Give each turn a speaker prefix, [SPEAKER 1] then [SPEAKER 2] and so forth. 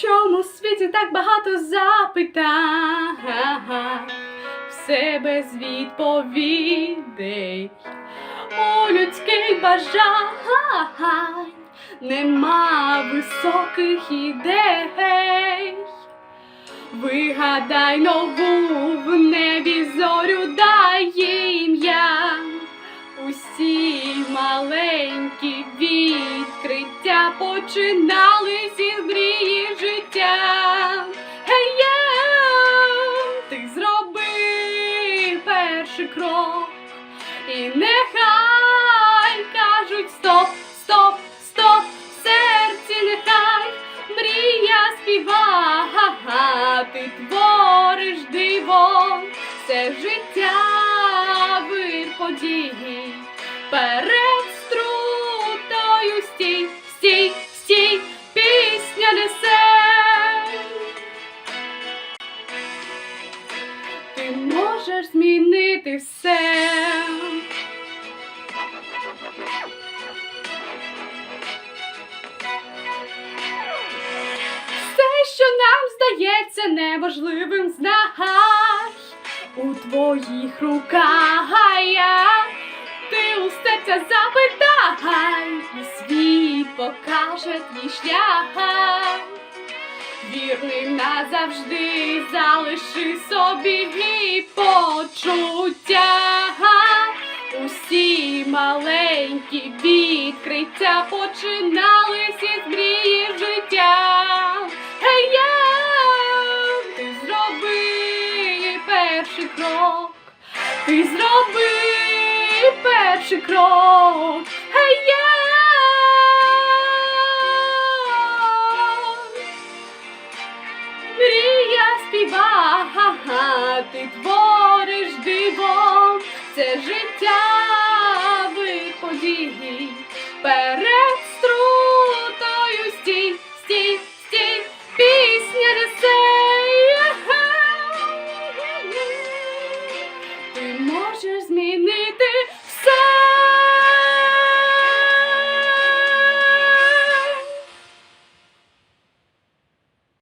[SPEAKER 1] чому в світі так багато запитань? Все без відповідей. У людських бажань нема високих ідей. Вигадай нову в небі зорю дай ім'я. Усі маленькі відкриття починали зі мрії життя. Гей-є, ти зроби перший крок, і нехай кажуть стоп, стоп, стоп, в серці нехай мрія співа, ти твориш диво, все життя вир подій. Перед можеш змінити все. Все, що нам здається неважливим, знай у твоїх руках. Ти у серця запитай, і світ покаже твій шлях. Вірним назавжди залиши собі і почуття. Усі маленькі відкриття починалися з мрії життя. Гей, я, ти зроби перший крок, ти зроби перший крок. Гей, я. Мрія співа, ти твориш диво, це життя вид подій. Перед струтою стій, стій, стій, пісня несе. Ти можеш змінити